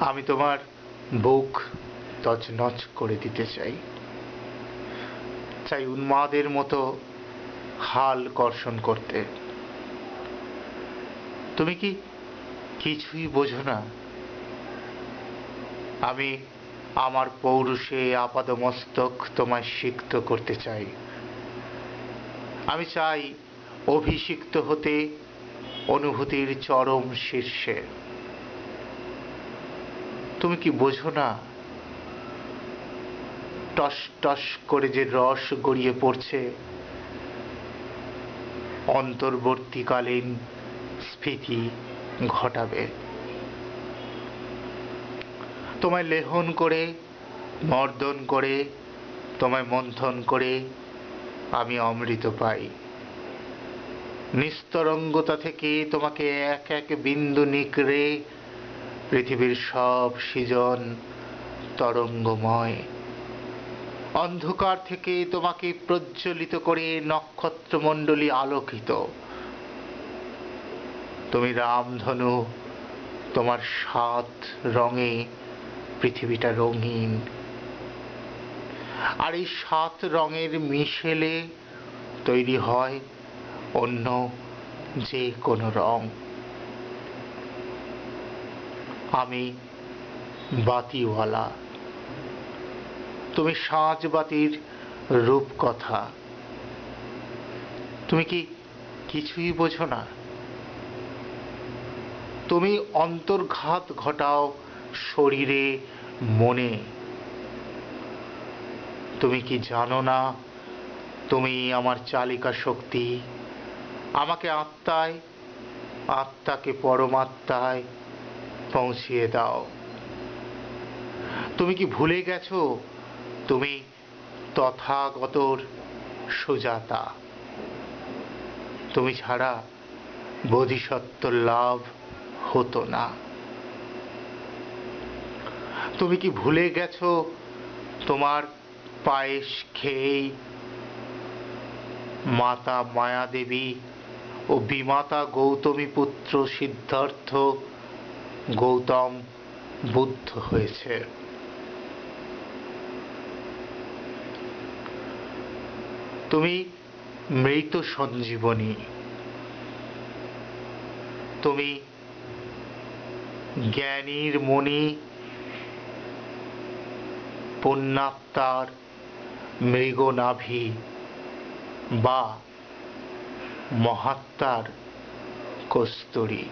আমি তোমার বুক তছনছ করে দিতে চাই। চাই উন্মাদের মতো হাল কর্ষণ করতে। তুমি কি কিছুই বোঝো না? আমি আমার পৌরুষে আপাদমস্তক তোমায় সিক্ত করতে চাই। আমি চাই অভিষিক্ত হতে অনুভূতির চরম শীর্ষে। তুমি কি বোঝো না? টস টস করে যে রস গড়িয়ে পড়ছে, অন্তর্বর্তীকালীন স্ফীতি ঘটাবে। তোমায় লেহন করে, মর্দন করে, তোমায় মন্থন করে আমি অমৃত পাই। নিস্তরঙ্গতা থেকে তোমাকে এক এক বিন্দু নিকড়ে পৃথিবীর সব সৃজন তরঙ্গময়। অন্ধকার থেকে তোমাকে প্রজ্বলিত করে নক্ষত্রমণ্ডলী আলোকিত। তুমি রামধনু, তোমার সাত রঙে পৃথিবীটা রঙিন। আর এই সাত রঙের মিশেলে তৈরি হয় অন্য যে কোনো রং। আমি বাতিওয়ালা। তুমি সাঁঝ বাতির রূপকথা। তুমি কি কিছুই বোঝো না? তুমি অন্তর্ঘাত ঘটাও শরীরে, মনে। তুমি কি জানো না? তুমি আমার চালিকা শক্তি। আমাকে আত্মায়, আত্মাকে পরমাত্মায় পৌঁছিয়ে দাও। তুমি কি ভুলে গেছো? তুমি তথাগতর সুজাতা। তুমি ছাড়া বোধিসত্ত্ব লাভ হতো না। তুমি কি ভুলে গেছো তোমার পায়েস খেয়েই? মাতা মায়াদেবী ও বিমাতা গৌতমী পুত্র সিদ্ধার্থ গৌতম বুদ্ধ হয়েছে। তুমি মৃত সঞ্জীবনী। তুমি জ্ঞানীর মণি পুণ্যাত্মার মৃগনাভি বা মহাত্মার কস্তুরী।